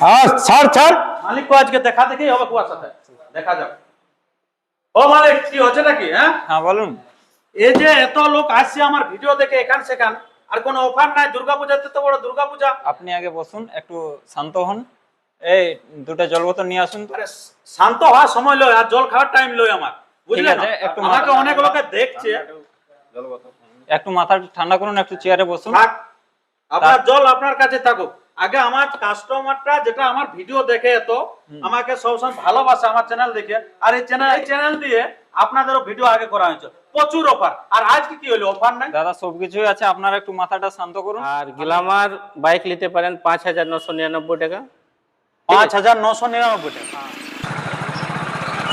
হ্যাঁ ছাড় ছাড়। মালিককে আজকে দেখা দেখেই হবে কুয়ার সাথে। দেখা যাক। ও মালিক কি হচ্ছে নাকি হ্যাঁ? হ্যাঁ বলুন। এই যে এত লোক আসছে আমার ভিডিও দেখে এখান সেখান আর কোনো অফার নাই দুর্গাপূজাতে তো বড় দুর্গাপূজা। আপনি আগে বসুন একটু শান্ত হন। এই দুটো জল বোতল নিয়ে আসুন আরে শান্ত হওয়ার সময় লয় আর জল খাওয়ার টাইম লয় আমার। বুঝলে একটু আমাকে অনেক লোকে দেখছে। একটু মাথা ঠান্ডা করুন একটু চেয়ারে বসুন। আপনার জল আপনার কাছে থাকুক। আগে আমার কাস্টমারটা যেটা আমার ভিডিও দেখে এত আমাকে সবসময় ভালোবাসে আমার চ্যানেল দেখে। আর এই চ্যানেল এই চ্যানেল দিয়ে আপনাদেরও ভিডিও আগে করা হয়েছে। প্রচুর অফার আর আজকে কি হলো? অফার নাই? দাদা সবকিছুই আছে। আপনারা একটু মাথাটা শান্ত করুন। আর গ্লামার বাইক নিতে পারেন পাঁচ হাজার নশো নিরানব্বই টাকা। পাঁচ হাজার নশো নিরানব্বই টাকা।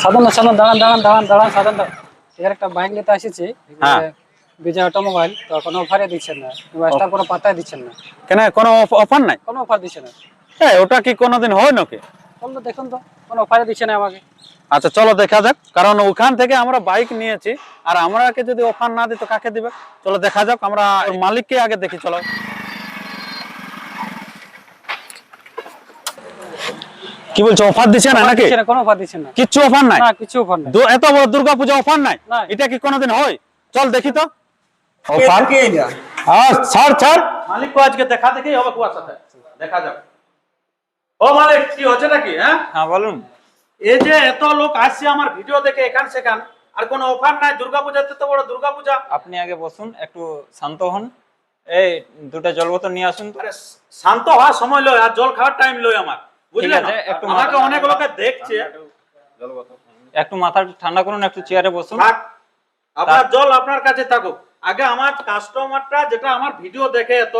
সাধারণ সাধারণ দাঁড়ান দাঁড়ান দাঁড়ান দাঁড়ান সাধারণ দাঁড়ান। এর একটা বাইক নিতে এসেছি হ্যাঁ। এ, বিজয় অটোমোবাইল তো কোনো অফারে দিচ্ছেন না। কোনো পাত্তাই দিচ্ছেন না। কেন? কোনো অফার নাই? কোনো অফার দিচ্ছে না। হ্যাঁ ওটা কি কোনোদিন হয় নাকি? বলল দেখুন তো কোনো অফারে দিচ্ছে না আমাকে। আচ্ছা চলো দেখা যাক। কারণ ওখান থেকে আমরা বাইক নিয়েছি আর আমরাকে যদি অফার না কাকে দিবে? চলো দেখা যাক আমরা মালিককে আগে দেখি চলো। কি বলছো অফার দিচ্ছে না নাকি? কোনো অফার দিচ্ছে না। কিচ্ছু অফার নাই? না কিছু অফার নাই। এত বড় দুর্গা পূজা অফার নাই। এটা কি কোনোদিন হয়? চল দেখি তো। অফার হ্যাঁ ছাড় ছাড়। মালিককে আজকে দেখা দেখেই হবে কুয়ার সাথে। দেখা যাক। ও মালিক কি হচ্ছে নাকি হ্যাঁ? হ্যাঁ বলুন। এই যে এত লোক আসছে আমার ভিডিও দেখে এখান সেখান আর কোনো অফার নাই দুর্গাপূজাতে তো বড় দুর্গাপূজা। আপনি আগে বসুন একটু শান্ত হন। এই দুটো জল বোতল নিয়ে আসুন আরে শান্ত হওয়ার সময় লয় আর জল খাওয়ার টাইম লয় আমার। বুঝলে না? একটু আমাকে অনেক লোকে দেখছে। একটু মাথা ঠান্ডা করুন একটু চেয়ারে বসুন। আপনার জল আপনার কাছে থাকুক। আগে আমার কাস্টমারটা যেটা আমার ভিডিও দেখে এত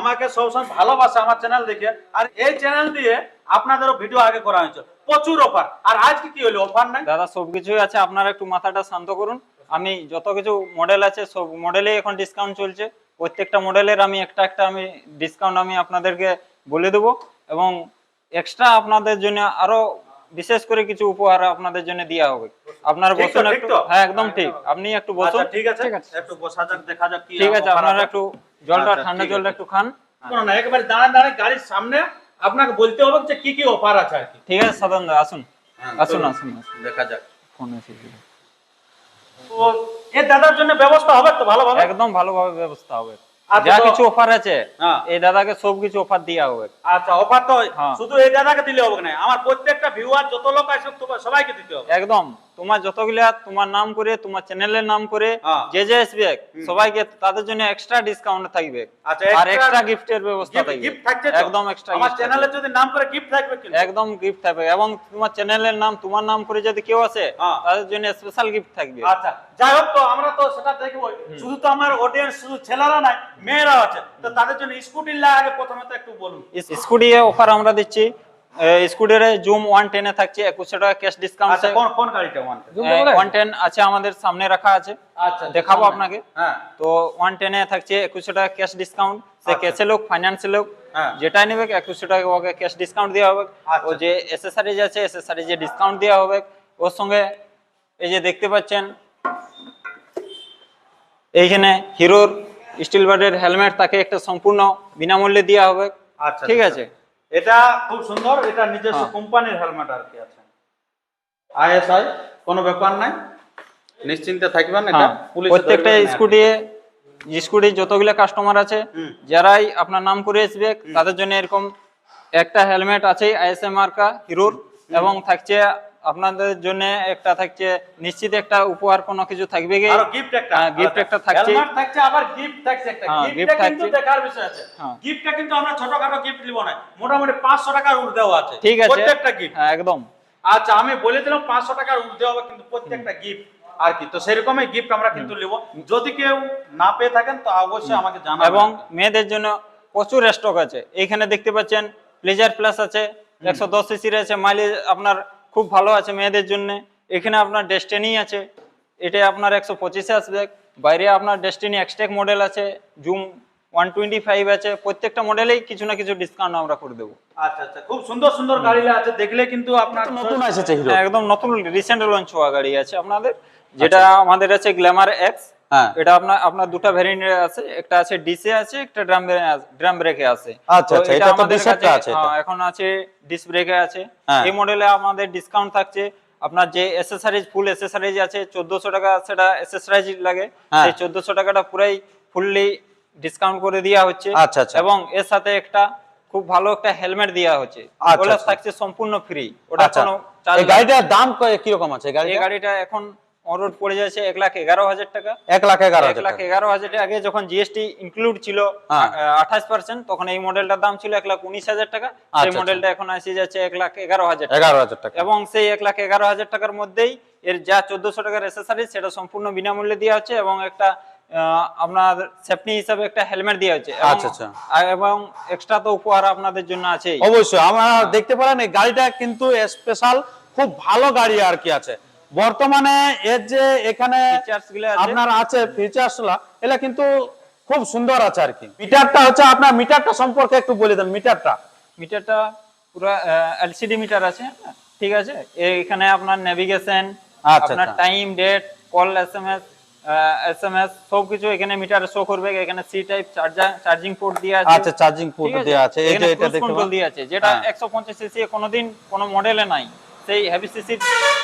আমাকে সবসময় ভালোবাসে আমার চ্যানেল দেখে। আর এই চ্যানেল দিয়ে আপনাদেরও ভিডিও আগে করা হয়েছে। প্রচুর অফার আর আজকে কি হলো? অফার নাই? দাদা সবকিছুই আছে। আপনারা একটু মাথাটা শান্ত করুন। আমি যত কিছু মডেল আছে সব মডেলেই এখন ডিসকাউন্ট চলছে। প্রত্যেকটা মডেলের আমি একটা একটা আমি ডিসকাউন্ট আমি আপনাদেরকে বলে দেবো। এবং এক্সট্রা আপনাদের জন্য আরও বিশেষ করে কিছু উপহার আপনাদের জন্য দেওয়া হবে। আপনারা বসুন একটু। হ্যাঁ একদম ঠিক। আপনি একটু বসুন। আচ্ছা ঠিক আছে। একটু বসা যাক দেখা যাক কি ঠিক আছে আপনারা একটু জলটা আচ্ছা, ঠান্ডা জলটা একটু খান। কোনো না একেবারে দাঁড়ায় দাঁড়ায় গাড়ির সামনে আপনাকে বলতে হবে যে কি কি অফার আছে আর কি। ঠিক আছে সাধারণ আসুন। হ্যাঁ, আসুন আসুন আসুন। দেখা যাক। ফোন এসেছিল তো এই দাদার জন্য ব্যবস্থা হবে তো ভালোভাবে? একদম ভালোভাবে ব্যবস্থা হবে। আচ্ছা, যা কিছু অফার আছে হ্যাঁ। এই দাদাকে সব কিছু অফার দেওয়া হবে। আচ্ছা অফার তো হ্যাঁ। শুধু এই দাদাকে দিলে হবে না আমার প্রত্যেকটা ভিউয়ার যত লোক আছে তো- সবাইকে দিতে হবে। একদম। তোমার যতগুলা তোমার নাম করে তোমার চ্যানেলের নাম করে। যে যে আসবে সবাইকে তাদের জন্য এক্সট্রা ডিসকাউন্ট থাকবে। আর এক্সট্রা গিফটের ব্যবস্থা থাকবে। গিফট থাকছে একদম এক্সট্রা আমার চ্যানেলে যদি নাম করে গিফট থাকবে কিন্তু। একদম গিফট থাকবে। এবং তোমার চ্যানেলের নাম তোমার নাম করে যদি কেউ আসে হ্যাঁ। তাদের জন্য স্পেশাল গিফট থাকবে। আচ্ছা যাই হোক তো আমরা তো সেটা দেখব। শুধু তো আমার অডিয়েন্স শুধু ছেলেরা নাই মেয়েরাও আছে। তো তাদের জন্য স্কুটির আগে প্রথমে তো একটু বলুন। স্কুটি অফার আমরা দিচ্ছি। স্কুটির জুম ওয়ান টেনে থাকছে একুশশো টাকা ক্যাশ ডিসকাউন্ট আচ্ছা কোন কোন গাড়িটা ওয়ান টেন? আছে আমাদের সামনে রাখা আছে। আচ্ছা দেখাবো আপনাকে। হ্যাঁ। তো ওয়ান টেনে থাকছে একুশশো টাকা ক্যাশ ডিসকাউন্ট সে আচ্ছা। ক্যাশে লোক ফাইন্যান্সে লোক হ্যাঁ। যেটাই নেবে একুশশো টাকা ওকে ক্যাশ ডিসকাউন্ট দেওয়া হবে। আচ্ছা। ও যে এসেসারিজ আছে এসেসারিজ যে ডিসকাউন্ট দেওয়া হবে ওর সঙ্গে এই যে দেখতে পাচ্ছেন এইখানে হিরোর স্টিল বার্ডের হেলমেট তাকে একটা সম্পূর্ণ বিনামূল্যে দেওয়া হবে। আচ্ছা ঠিক আচ্ছা। আছে? এটা খুব সুন্দর এটা নিজস্ব হ্যাঁ। কোম্পানির হেলমেট আর কি আছে। আইএসআই কোনো ব্যাপার নাই। নিশ্চিন্তে থাকবেন এটা হ্যাঁ, পুলিশ প্রত্যেকটা স্কুটি স্কুটি যতগুলো কাস্টমার আছে যারাই আপনার নাম করে আসবে তাদের জন্য এরকম একটা হেলমেট আছে আইএসএম মার্কা হিরোর এবং থাকছে আপনাদের জন্য একটা থাকছে নিশ্চিত একটা উপহার কোনো কিছু থাকবে কি? আর গিফট একটা হ্যাঁ, একটা থাকছে। হেলমেট থাকছে আবার গিফট থাকছে একটা। হ্যাঁ, কিন্তু দেখার বিষয় আছে। হ্যাঁ। গিফটটা কিন্তু আমরা ছোটখাটো গিফট নিব না। মোটামুটি 500 টাকার ঊর্ধ্বেও আছে। ঠিক আছে। প্রত্যেকটা গিফট একদম। আচ্ছা আমি বলে দিলাম 500 টাকার হবে কিন্তু প্রত্যেকটা গিফট আর কি। তো সেরকমই গিফট আমরা কিন্তু নেব। যদি কেউ না পেয়ে থাকেন তো অবশ্যই আমাকে জানাবেন। এবং মেয়েদের জন্য প্রচুর স্টক আছে। এইখানে দেখতে পাচ্ছেন প্লেজার প্লাস আছে একশো দশ সিসির আছে মাইলেজ আপনার খুব ভালো আছে মেয়েদের জন্য। এখানে আপনার ডেস্টিনি আছে। এটা আপনার একশো পঁচিশে আসবে। বাইরে আপনার ডেস্টিনি এক্সটেক মডেল আছে জুম ওয়ান টোয়েন্টি ফাইভ আছে। প্রত্যেকটা মডেলেই কিছু না কিছু ডিসকাউন্ট আমরা করে দেবো। আচ্ছা আচ্ছা। খুব সুন্দর সুন্দর গাড়ি আছে। দেখলে কিন্তু আপনার নতুন এসেছে একদম নতুন রিসেন্ট লঞ্চ হওয়া গাড়ি আছে আপনাদের। যেটা আমাদের আছে গ্ল্যামার এক্স এটা আপনার আপনার দুটো ভ্যারিয়েন্ট আছে একটা আছে ডিসে আছে একটা ড্রাম ড্রাম ব্রেকে আছে। আচ্ছা, আচ্ছা, এটা তো আছে হ্যাঁ, এখন আছে ডিস ব্রেকে আছে। হ্যাঁ। এই মডেলে আমাদের ডিসকাউন্ট থাকছে। আপনার যে ফুল আছে চোদ্দশো টাকা সেটা এসেসরিজ লাগে। হ্যাঁ। সেই চোদ্দশো টাকাটা পুরাই ফুললি ডিসকাউন্ট করে দেওয়া হচ্ছে। আচ্ছা, আচ্ছা। এবং এর সাথে একটা খুব ভালো একটা হেলমেট দেওয়া হচ্ছে। আচ্ছা, ওটা আচ্ছা। থাকছে সম্পূর্ণ ফ্রি ওটা আচ্ছা। কোনো এই গাড়িটার দাম ক- কীরকম আছে? এই গাড়িটা গাড়িটা এখন অনরোড পড়ে যাচ্ছে এক লাখ এগারো হাজার টাকা। এক লাখ এগারো এক লাখ এগারো হাজার আগে যখন জিএসটি ইনক্লুড ছিল হ্যাঁ। আঠাশ পার্সেন্ট তখন এই মডেলটার দাম ছিল এক লাখ উনিশ হাজার টাকা। সেই আচ্ছা, মডেলটা এখন আসে যাচ্ছে এক লাখ এগারো হাজার এগারো হাজার টাকা। এবং সেই এক লাখ এগারো হাজার টাকার মধ্যেই এর যা চোদ্দশো টাকার এসেসারি সেটা সম্পূর্ণ বিনামূল্যে দেওয়া হচ্ছে এবং একটা আপনার সেফটি হিসাবে একটা হেলমেট দেওয়া হচ্ছে। আচ্ছা, আচ্ছা। এবং এক্সট্রা তো উপহার আপনাদের জন্য আছে অবশ্যই। আমরা দেখতে পারেন এই গাড়িটা কিন্তু স্পেশাল খুব ভালো গাড়ি আর কি আছে। বর্তমানে এর যে এখানে আপনার আছে ফিচার্স এগুলা কিন্তু খুব সুন্দর আছে আর কি। মিটারটা হচ্ছে আপনার মিটারটা সম্পর্কে একটু বলে দেন মিটারটা। মিটারটা পুরো এলসিডি মিটার আছে হ্যাঁ, ঠিক আছে? এখানে আপনার নেভিগেশন আচ্ছা, আপনার। Time date call SMS SMS সবকিছু এখানে মিটারে শো করবে এখানে C type charger charging port দিয়ে আছে। আচ্ছা চার্জিং পোর্ট ঠিক আছে? এই যে এটা control পারেন দিয়ে আছে যেটা হ্যাঁ। 150 সিসি কোনোদিন কোনো মডেলে নাই। সেই হেভি সিসি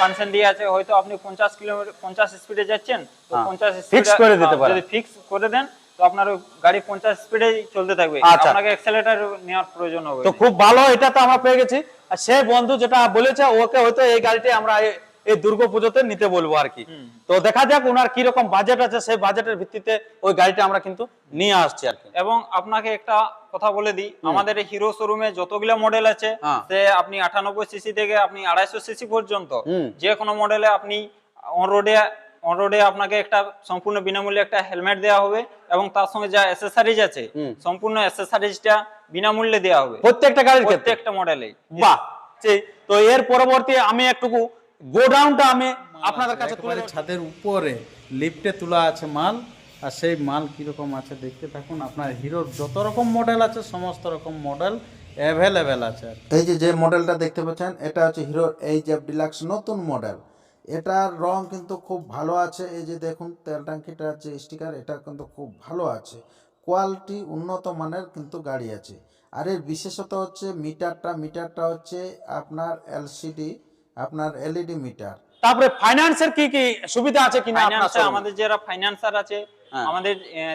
ফাংশন দিয়ে আছে হয়তো আপনি 50 কিলোমিটার 50 স্পিডে যাচ্ছেন তো হ্যাঁ। 50 ফিক্স করে দিতে পারেন। যদি ফিক্স করে দেন তো আপনার গাড়ি 50 স্পিডে চলতে থাকবে আচ্ছা। আপনাকে অ্যাক্সেলেটার নেওয়ার প্রয়োজন হবে তো খুব ভালো এটা তো আমরা পেয়ে গেছি আর সে বন্ধু যেটা বলেছে ওকে হয়তো এই গাড়িটি আমরা এই- এই দুর্গা পুজোতে নিতে বলব আর কি। তো দেখা যাক ওনার কি রকম বাজেট আছে সেই বাজেটের ভিত্তিতে ওই গাড়িটা আমরা কিন্তু নিয়ে আসছি আর কি। এবং আপনাকে একটা কথা বলে দিই আমাদের এই হিরো শোরুমে যতগুলো মডেল আছে হ্যাঁ। সে আপনি আটানব্বই সিসি থেকে আপনি আড়াইশো সিসি পর্যন্ত যে কোনো মডেলে আপনি অনরোডে অনরোডে আপনাকে একটা সম্পূর্ণ বিনামূল্যে একটা হেলমেট দেওয়া হবে এবং তার সঙ্গে যা অ্যাসেসারিজ আছে। সম্পূর্ণ অ্যাসেসারিজটা বিনামূল্যে দেওয়া হবে। প্রত্যেকটা গাড়ির প্রত্যেকটা মডেলে বাহ! তো এর পরবর্তী আমি একটু গোডাউনটা আমি আপনাদের কাছে তুলে ছাদের উপরে লিফটে তোলা আছে মাল আর সেই মাল কীরকম আছে দেখতে থাকুন। আপনার হিরোর যত রকম মডেল আছে সমস্ত রকম মডেল অ্যাভেলেবেল আছে এই যে যে মডেলটা দেখতে পাচ্ছেন এটা হচ্ছে হিরো এইচ এফ ডিলাক্স নতুন মডেল এটার রং কিন্তু খুব ভালো আছে। এই যে দেখুন তেল ট্যাঙ্কিটা যে স্টিকার এটা কিন্তু খুব ভালো আছে। কোয়ালিটি উন্নত মানের কিন্তু গাড়ি আছে। আর এর বিশেষত হচ্ছে মিটারটা মিটারটা হচ্ছে আপনার এলসিডি আপনার এলইডি মিটার তারপরে ফাইন্যান্সের কি কি সুবিধা আছে কিনা আপনার আমাদের যারা ফাইন্যান্সার আছে হ্যাঁ। আমাদের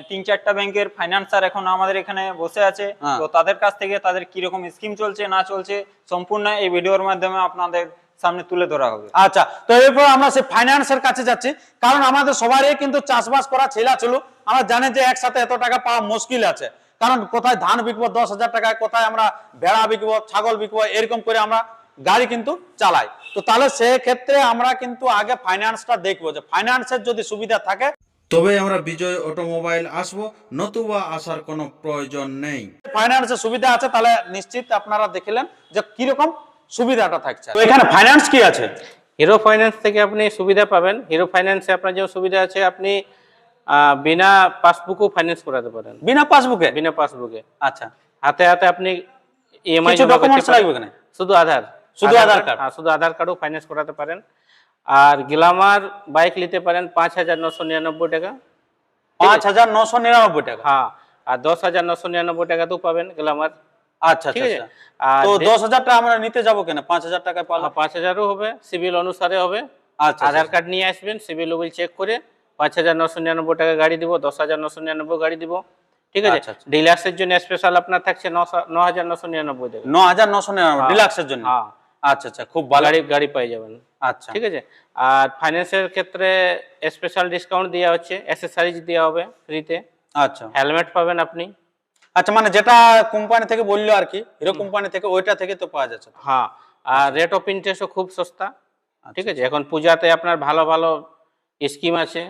তিন চারটা ব্যাংকের ফাইন্যান্সার এখন আমাদের এখানে বসে আছে। হ্যাঁ। তো তাদের কাছ থেকে তাদের কি রকম স্কিম চলছে না চলছে সম্পূর্ণ এই ভিডিওর মাধ্যমে আপনাদের সামনে তুলে ধরা হবে। আচ্ছা তো এরপর আমরা সেই ফাইন্যান্সের কাছে যাচ্ছি। কারণ আমাদের সবারই কিন্তু চাষবাস করা ছেলা ছিল। আমরা জানি যে একসাথে এত টাকা পাওয়া মুশকিল আছে। কারণ কোথায় ধান বিকবো দশ হাজার টাকায় কোথায় আমরা ভেড়া বিকবো ছাগল বিকবো এরকম করে আমরা গাড়ি কিন্তু চালাই তো তাহলে সেক্ষেত্রে আমরা কিন্তু আগে ফাইন্যান্সটা দেখব যে ফাইন্যান্সের যদি সুবিধা থাকে। তবে আমরা বিজয় অটোমোবাইল আসব নতুবা আসার কোনো প্রয়োজন নেই। ফাইন্যান্সের সুবিধা আছে তাহলে নিশ্চিত আপনারা দেখলেন যে কীরকম সুবিধাটা থাকছে। তো এখানে ফাইন্যান্স কি আছে? হিরো ফাইন্যান্স থেকে আপনি সুবিধা পাবেন। হিরো ফাইন্যান্সে আপনার যে সুবিধা আছে আপনি আহ, বিনা পাসবুকও ফাইন্যান্স করাতে পারেন। বিনা পাসবুকে বিনা পাসবুকে আচ্ছা। হাতে হাতে আপনি ইএমআই কিছু documents লাগবে কিনা? শুধু আধার। শুধু আধার কার্ড? হ্যাঁ শুধু আধার কার্ডও ফাইন্যান্স করাতে পারেন। আর গ্লামার বাইক নিতে পারেন পাঁচ হাজার নশো নিরানব্বই টাকা। পাঁচ হাজার নশো নিরানব্বই টাকা? হ্যাঁ আর দশ হাজার নশো নিরানব্বই টাকাতেও পাবেন গ্লামার। আচ্ছা আচ্ছা আচ্ছা। আর তো দশ হাজার টাকা আমরা নিতে যাব কেন? পাঁচ হাজার টাকায় হ্যাঁ, পাঁচ হাজারও হবে সিভিল অনুসারে হবে। আচ্ছা আধার কার্ড নিয়ে আসবেন সিভিল উইল চেক করে পাঁচ হাজার নশো নিরানব্বই টাকা গাড়ি দিব দশ হাজার নশো নিরানব্বই গাড়ি দিব। ঠিক আছে? আচ্ছা। জন্য স্পেশাল আপনার থাকছে ন হাজার নশো নিরানব্বই টাকা। ন হাজার নশো নিরানব্বই। ডিলাক্সের জন্য? হ্যাঁ। আচ্ছা আচ্ছা খুব ভালো। গাড়ি পেয়ে যাবেন। আচ্ছা। ঠিক আছে? আর ফাইন্যান্সের ক্ষেত্রে স্পেশাল ডিসকাউন্ট দেওয়া হচ্ছে অ্যাসেসারিজ দেওয়া হবে ফ্রিতে আচ্ছা। হেলমেট পাবেন আপনি। আচ্ছা মানে যেটা কোম্পানি থেকে বলল আর কি হিরো কোম্পানি থেকে ওইটা থেকে তো পাওয়া যাচ্ছে। হ্যাঁ আর রেট অফ ইন্টারেস্টও খুব সস্তা। আচ্ছা, ঠিক আছে? এখন পূজাতে আপনার ভালো ভালো স্কিম আছে।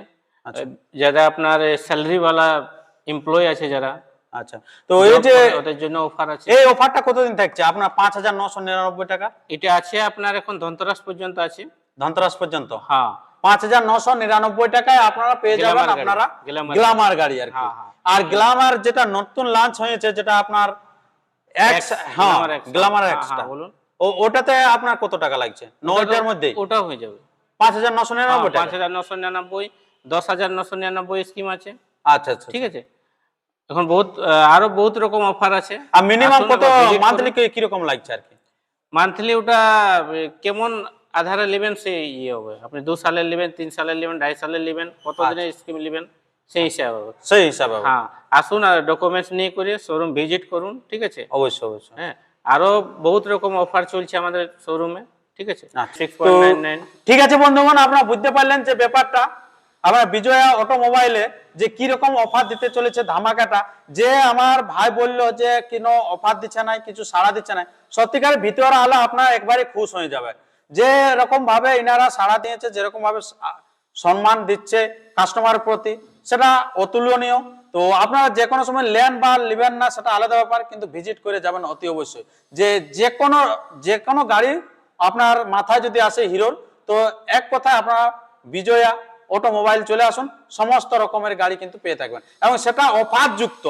আচ্ছা। যারা আপনার স্যালারিওয়ালা এমপ্লয় আছে যারা আচ্ছা তো এই যে ওদের জন্য অফার আছে। এই অফারটা কতদিন থাকছে? আপনার পাঁচ হাজার নশো নিরানব্বই টাকা? এটা আছে আপনার এখন ধনতেরাস পর্যন্ত আছে। ধনতেরাস পর্যন্ত? হ্যাঁ। পাঁচ হাজার নশো নিরানব্বই টাকায় আপনারা পেয়ে যাবেন আপনারা গ্লামার গাড়ি আর কি। হ্যাঁ, হ্যাঁ। আর গ্লামার যেটা নতুন লঞ্চ হয়েছে যেটা আপনার এক্স হ্যাঁ গ্লামার এক্সটা বলুন। ও ওটাতে আপনার কত টাকা লাগছে? নয়টার মধ্যে ওটাও হয়ে যাবে। পাঁচ হাজার নশো নিরানব্বই পাঁচ হাজার নশো নিরানব্বই দশ হাজার নশো নিরানব্বই স্কিম আছে। আচ্ছা আচ্ছা ঠিক আছে? এখন বহুত আরও বহুত রকম অফার আছে। আর মিনিমাম কত একবার visit করুন। মান্থলি লাগছে আর কি? মান্থলি ওটা কেমন আধারে নেবেন সেই ইয়ে হবে। আপনি দু সালের নেবেন তিন সালের নেবেন ঢাই সালের নেবেন কত দিনের স্কিম নেবেন সেই হিসাবে হবে। সেই হিসাবে হবে। হ্যাঁ আসুন আর ডকুমেন্টস নিয়ে করে শোরুম ভিজিট করুন ঠিক আছে? অবশ্যই অবশ্যই। হ্যাঁ আরও বহুত রকম অফার চলছে আমাদের শোরুমে ঠিক আছে? আচ্ছা। ঠিক আছে বন্ধুগণ আপনারা বুঝতে পারলেন যে ব্যাপারটা। আমরা বিজয়া অটোমোবাইলে যে কি রকম অফার দিতে চলেছে ধামাকাটা, যে আমার ভাই বলল যে কোনো অফার দিচ্ছে না কিছু সাড়া দিচ্ছে না সত্যিকার ভিতরে হলে আপনার একবারে খুশ হয়ে যাবে। যে রকম ভাবে ইনারা সাড়া দিয়েছে যেরকম ভাবে সম্মান দিচ্ছে কাস্টমার প্রতি, সেটা অতুলনীয়। তো আপনারা যে কোনো সময় লেন বা লিবেন না, সেটা আলাদা ব্যাপার, কিন্তু ভিজিট করে যাবেন অতি অবশ্যই। যে যে কোনো যে কোনো গাড়ি আপনার মাথায় যদি আসে হিরোর, তো এক কথায় আপনারা বিজয়া অটোমোবাইল চলে আসুন, সমস্ত রকমের গাড়ি কিন্তু পেয়ে থাকবেন। এবং সেটা অফার যুক্ত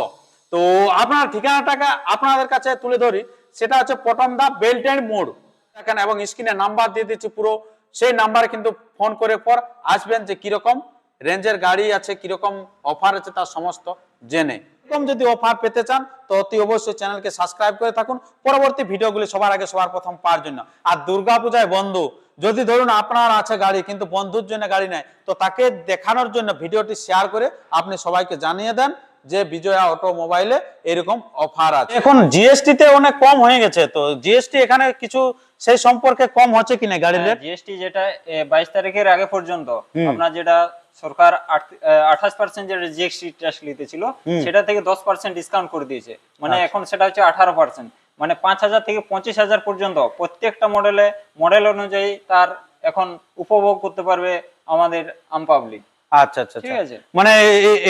তো আপনার ঠিকানাটাকে আপনাদের কাছে তুলে ধরি। সেটা হচ্ছে পটমদা বেল্ট এন্ড মোড়। দেখেন, এবং স্ক্রিনে নাম্বার দিয়ে দিচ্ছি পুরো। সেই নাম্বারে কিন্তু ফোন করে পর আসবেন যে কীরকম রেঞ্জের গাড়ি আছে, কীরকম অফার আছে, তার সমস্ত জেনে। এরকম যদি অফার পেতে চান, তো অতি অবশ্যই চ্যানেলকে সাবস্ক্রাইব করে থাকুন। পরবর্তী ভিডিওগুলি সবার আগে সবার প্রথম পাওয়ার জন্য। আর দুর্গাপূজায় বন্ধু যদি ধরুন আপনার আছে গাড়ি কিন্তু বন্ধুর জন্য গাড়ি নেয় তো তাকে দেখানোর জন্য ভিডিওটি শেয়ার করে আপনি সবাইকে জানিয়ে দেন যে বিজয়া অটোমোবাইলে এরকম অফার আছে। এখন জিএসটি তে অনেক কম হয়ে গেছে তো জিএসটি এখানে কিছু সেই সম্পর্কে কম হচ্ছে কিনা গাড়ির রেট জিএসটি যেটা বাইশ তারিখের আগে পর্যন্ত আপনার যেটা সরকার আঠাশ পার্সেন্ট যেটা জিএসটি ট্যাক্স নিতেছিল সেটা থেকে দশ পার্সেন্ট ডিসকাউন্ট করে দিয়েছে। মানে এখন সেটা হচ্ছে আঠারো পার্সেন্ট মানে পাঁচ হাজার থেকে পঁচিশ হাজার পর্যন্ত প্রত্যেকটা মডেলে মডেল অনুযায়ী তার এখন উপভোগ করতে পারবে আমাদের আম পাবলিক আচ্ছা আচ্ছা ঠিক আচ্ছা। আছে। মানে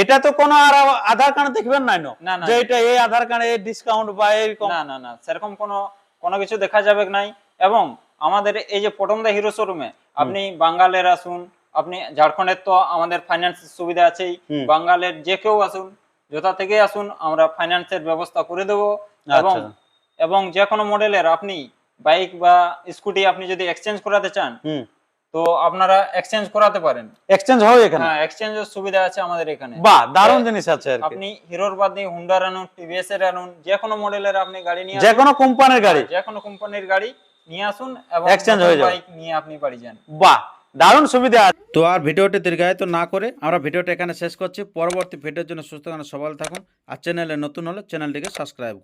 এটা তো কোনো আর আধার কার্ড দেখবেন না, না। যে এটা এই আধার কার্ডে ডিসকাউন্ট বা এরকম না না না সেরকম কোনো কোনো কিছু দেখা যাবে নাই এবং আমাদের এই যে পটমদা হিরো শোরুমে আপনি বাঙ্গালের আসুন আপনি ঝাড়খণ্ডের তো আমাদের ফাইন্যান্স সুবিধা আছেই হুম। বাঙ্গালের যে কেউ আসুন যথা থেকে আসুন আমরা ফাইন্যান্সের ব্যবস্থা করে দেবো এবং আচ্ছা। এবং যে কোনো মডেলের আপনি বাইক বা স্কুটি আপনি যদি এক্সচেঞ্জ করাতে চান হুম। তো আপনারা এক্সচেঞ্জ করাতে পারেন। এক্সচেঞ্জ হয় এখানে? হ্যাঁ এক্সচেঞ্জের সুবিধা আছে আমাদের এখানে। বাহ দারুণ জিনিস আছে আর আপনি হিরোর বাদ দিয়ে হুন্ডার আনুন টিভিএস এর আনুন যে কোনো মডেলের আপনি গাড়ি নিয়ে যে কোনো কোম্পানির গাড়ি। যে কোনো কোম্পানির গাড়ি নিয়ে আসুন এবং Exchange হয়ে যাবে। বাইক নিয়ে আপনি বাড়ি যান। বাহ দারুণ সুবিধা আছে। তো আর ভিডিওটি দীর্ঘায়িত না করে আমরা ভিডিওটা এখানে শেষ করছি। পরবর্তী ভিডিওর জন্য সুস্থ থাকুন সবাই থাকুন। আর চ্যানেলে নতুন হলে চ্যানেলটিকে সাবস্ক্রাইব